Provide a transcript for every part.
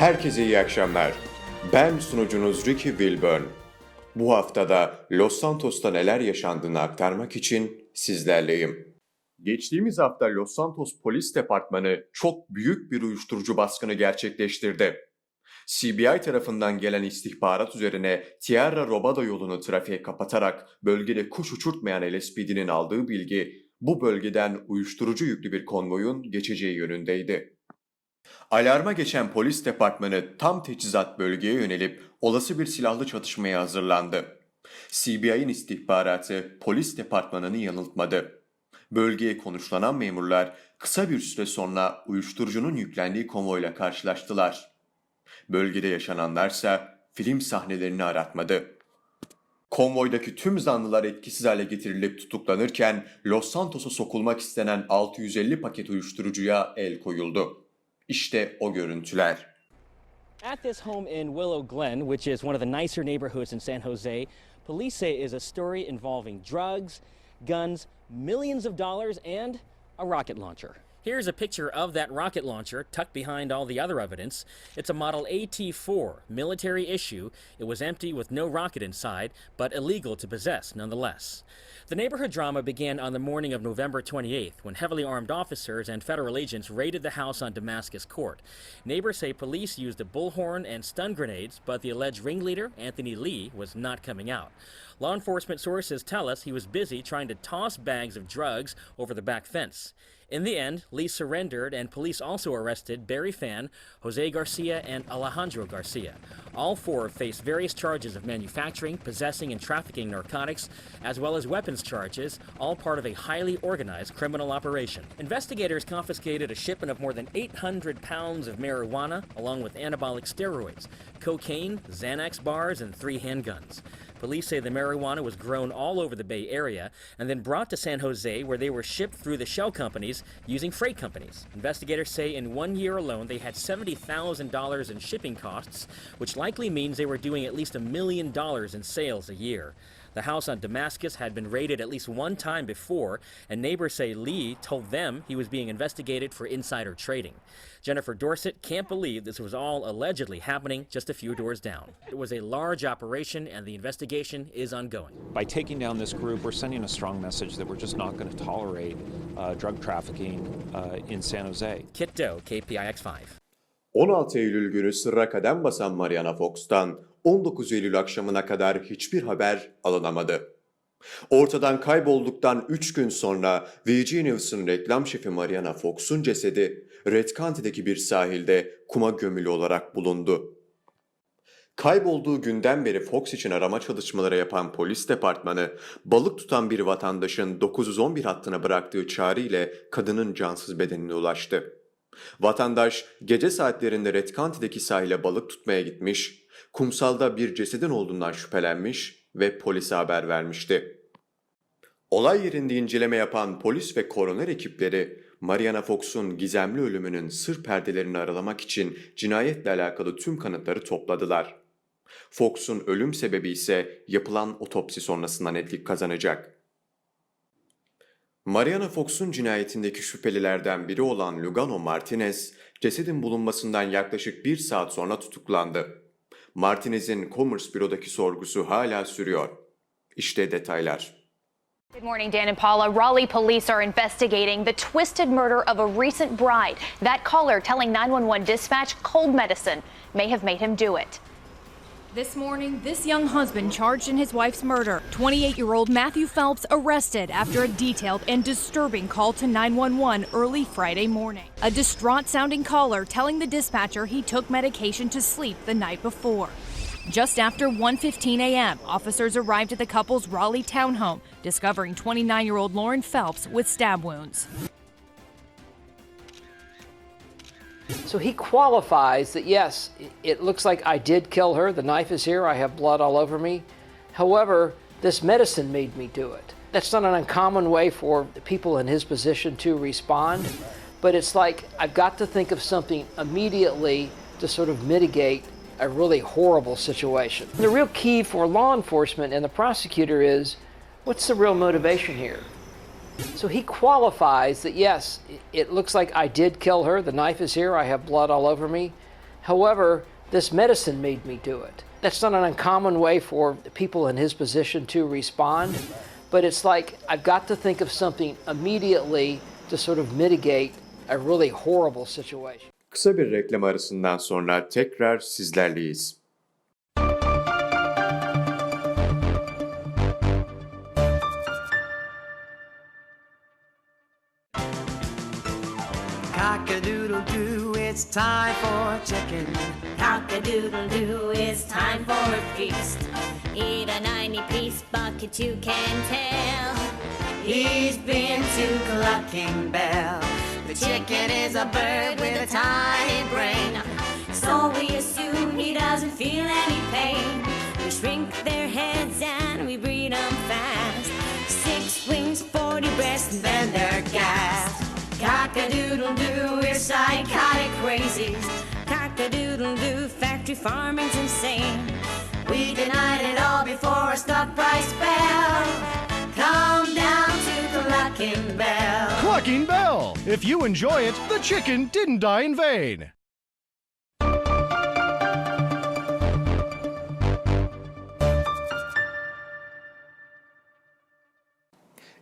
Herkese iyi akşamlar. Ben sunucunuz Ricky Wilburn. Bu haftada Los Santos'ta neler yaşandığını aktarmak için sizlerleyim. Geçtiğimiz hafta Los Santos Polis Departmanı çok büyük bir uyuşturucu baskını gerçekleştirdi. CBI tarafından gelen istihbarat üzerine Tierra Robado yolunu trafiğe kapatarak bölgede kuş uçurtmayan LSPD'nin aldığı bilgi bu bölgeden uyuşturucu yüklü bir konvoyun geçeceği yönündeydi. Alarma geçen polis departmanı tam teçhizat bölgeye yönelip olası bir silahlı çatışmaya hazırlandı. CBI'nin istihbaratı polis departmanını yanıltmadı. Bölgeye konuşlanan memurlar kısa bir süre sonra uyuşturucunun yüklendiği konvoyla karşılaştılar. Bölgede yaşananlarsa film sahnelerini aratmadı. Konvoydaki tüm zanlılar etkisiz hale getirilip tutuklanırken Los Santos'a sokulmak istenen 650 paket uyuşturucuya el koyuldu. İşte o görüntüler. At this home in Willow Glen, which is one of the nicer neighborhoods in San Jose, police say is a story involving drugs, guns, millions of dollars, and a rocket launcher. Here's a picture of that rocket launcher tucked behind all the other evidence. It's a Model AT 4, military issue. It was empty with no rocket inside, but illegal to possess nonetheless. The neighborhood drama began on the morning of November 28th when heavily armed officers and federal agents raided the house on Damascus Court. Neighbors say police used a bullhorn and stun grenades, but the alleged ringleader, Anthony Lee, was not coming out. Law enforcement sources tell us he was busy trying to toss bags of drugs over the back fence. In the end, Lee surrendered, and police also arrested Barry Fan, Jose Garcia, and Alejandro Garcia. All four face various charges of manufacturing, possessing, and trafficking narcotics, as well as weapons charges, all part of a highly organized criminal operation. Investigators confiscated a shipment of more than 800 pounds of marijuana, along with anabolic steroids, cocaine, Xanax bars, and three handguns. Police say the marijuana was grown all over the Bay Area and then brought to San Jose, where they were shipped through the shell companies using freight companies. Investigators say in one year alone they had $70,000 in shipping costs, which likely means they were doing at least a million dollars in sales a year. The house on Damascus had been raided at least one time before, and neighbors say Lee told them he was being investigated for insider trading. Jennifer Dorset can't believe this was all allegedly happening just a few doors down. It was a large operation, and the investigation is ongoing. By taking down this group, we're sending a strong message that we're just not going to tolerate uh, drug trafficking uh, in San Jose. Kit Doe, KPIX 5. 16 Eylül günü sırra kadem basan Mariana Fox'tan 19 Eylül akşamına kadar hiçbir haber alınamadı. Ortadan kaybolduktan 3 gün sonra VG News'un reklam şefi Mariana Fox'un cesedi Red County'deki bir sahilde kuma gömülü olarak bulundu. Kaybolduğu günden beri Fox için arama çalışmaları yapan polis departmanı, balık tutan bir vatandaşın 911 hattına bıraktığı çağrı ile kadının cansız bedenine ulaştı. Vatandaş gece saatlerinde Red County'deki sahile balık tutmaya gitmiş, kumsalda bir cesedin olduğundan şüphelenmiş ve polise haber vermişti. Olay yerinde inceleme yapan polis ve koroner ekipleri Mariana Fox'un gizemli ölümünün sır perdelerini aralamak için cinayetle alakalı tüm kanıtları topladılar. Fox'un ölüm sebebi ise yapılan otopsi sonrasında netlik kazanacak. Mariana Fox'un cinayetindeki şüphelilerden biri olan Lugano Martinez, cesedin bulunmasından yaklaşık bir saat sonra tutuklandı. Martinez'in Commerce Büro'daki sorgusu hala sürüyor. İşte detaylar. Good morning, Dan and Paula. Raleigh police are investigating the twisted murder of a recent bride. That caller telling 911 dispatch cold medicine may have made him do it. This morning, this young husband charged in his wife's murder. 28 year old Matthew Phelps arrested after a detailed and disturbing call to 911 early Friday morning. A distraught sounding caller telling the dispatcher he took medication to sleep the night before. Just after 1:15 a.m., officers arrived at the couple's Raleigh townhome, discovering 29-year-old Lauren Phelps with stab wounds. So he qualifies that yes, it looks like I did kill her. The knife is here. I have blood all over me. However, this medicine made me do it. That's not an uncommon way for people in his position to respond, but it's like I've got to think of something immediately to sort of mitigate a really horrible situation. The real key for law enforcement and the prosecutor is what's the real motivation here? So he qualifies that yes, it looks like I did kill her. The knife is here. I have blood all over me. However, this medicine made me do it. That's not an uncommon way for people in his position to respond, but it's like I've got to think of something immediately to sort of mitigate a really horrible situation. Kısa bir reklam arasından sonra tekrar sizlerleyiz. It's time for chicken. Cock-a-doodle-doo, it's time for a feast. Eat a 90-piece bucket, you can tell. He's been to Clucking Bell. The chicken is a bird with a tiny brain. So we assume he doesn't feel any pain. We shrink their heads and we breed them fast. Six wings, 40 breasts, and then they're gassed. Cock-a-doodle-doo, we're psychotic crazies. Cock-a-doodle-doo, factory farming's insane. We denied it all before a stock price fell. Come down to Clucking Bell. Clucking Bell. If you enjoy it, the chicken didn't die in vain.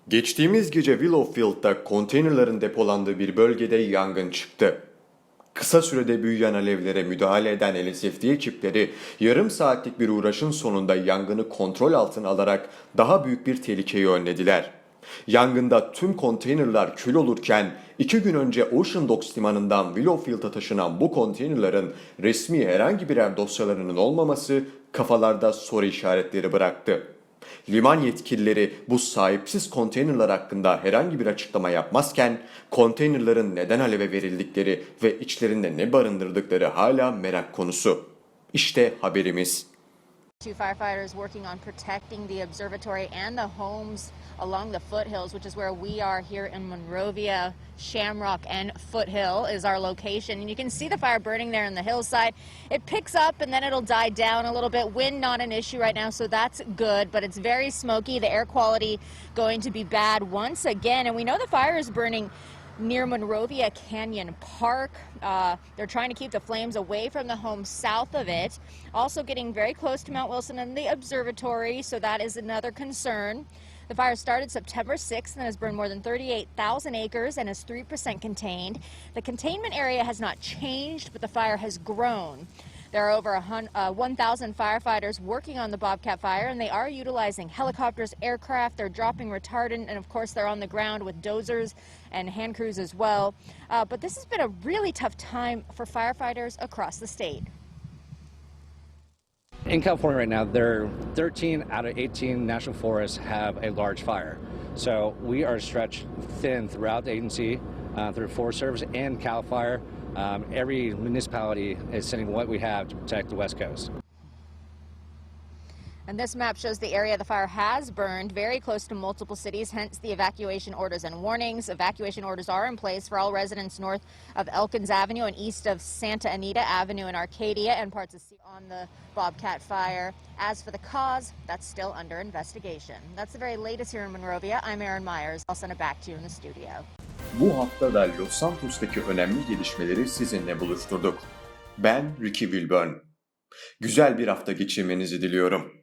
Geçtiğimiz gece Willowfield'da konteynerların depolandığı bir bölgede yangın çıktı. Kısa sürede büyüyen alevlere müdahale eden LSFD ekipleri yarım saatlik bir uğraşın sonunda yangını kontrol altına alarak daha büyük bir tehlikeyi önlediler. Yangında tüm konteynerlar kül olurken iki gün önce Ocean Docks limanından Willowfield'a taşınan bu konteynerların resmi herhangi birer dosyalarının olmaması kafalarda soru işaretleri bıraktı. Liman yetkilileri bu sahipsiz konteynerlar hakkında herhangi bir açıklama yapmazken konteynerların neden aleve verildikleri ve içlerinde ne barındırdıkları hala merak konusu. İşte haberimiz. Two firefighters working on protecting the observatory and the homes along the foothills, which is where we are here in Monrovia. Shamrock and Foothill is our location. And you can see the fire burning there in the hillside. It picks up and then it'll die down a little bit. Wind not an issue right now, so that's good, but it's very smoky. The air quality going to be bad once again. And we know the fire is burning near Monrovia Canyon Park. Uh, they're trying to keep the flames away from the homes south of it. Also, getting very close to Mount Wilson and the observatory, so that is another concern. The fire started September 6th and has burned more than 38,000 acres and is 3% contained. The containment area has not changed, but the fire has grown. There are over uh, 1,000 firefighters working on the Bobcat fire, and they are utilizing helicopters, aircraft. They're dropping retardant, and of course, they're on the ground with dozers and hand crews as well. Uh, but this has been a really tough time for firefighters across the state. In California right now, there are 13 out of 18 national forests have a large fire. So we are stretched thin throughout the agency, uh, through Forest Service and CAL FIRE. Um, every municipality is sending what we have to protect the West Coast. And this map shows the area the fire has burned very close to multiple cities, hence the evacuation orders and warnings. Evacuation orders are in place for all residents north of Elkins Avenue and east of Santa Anita Avenue in Arcadia and parts of on the Bobcat fire. As for the cause, that's still under investigation. That's the very latest here in Monrovia. I'm Erin Myers. I'll send it back to you in the studio. Bu hafta da Los Santos'taki önemli gelişmeleri sizinle buluşturduk. Ben Ricky Wilburn. Güzel bir hafta geçirmenizi diliyorum.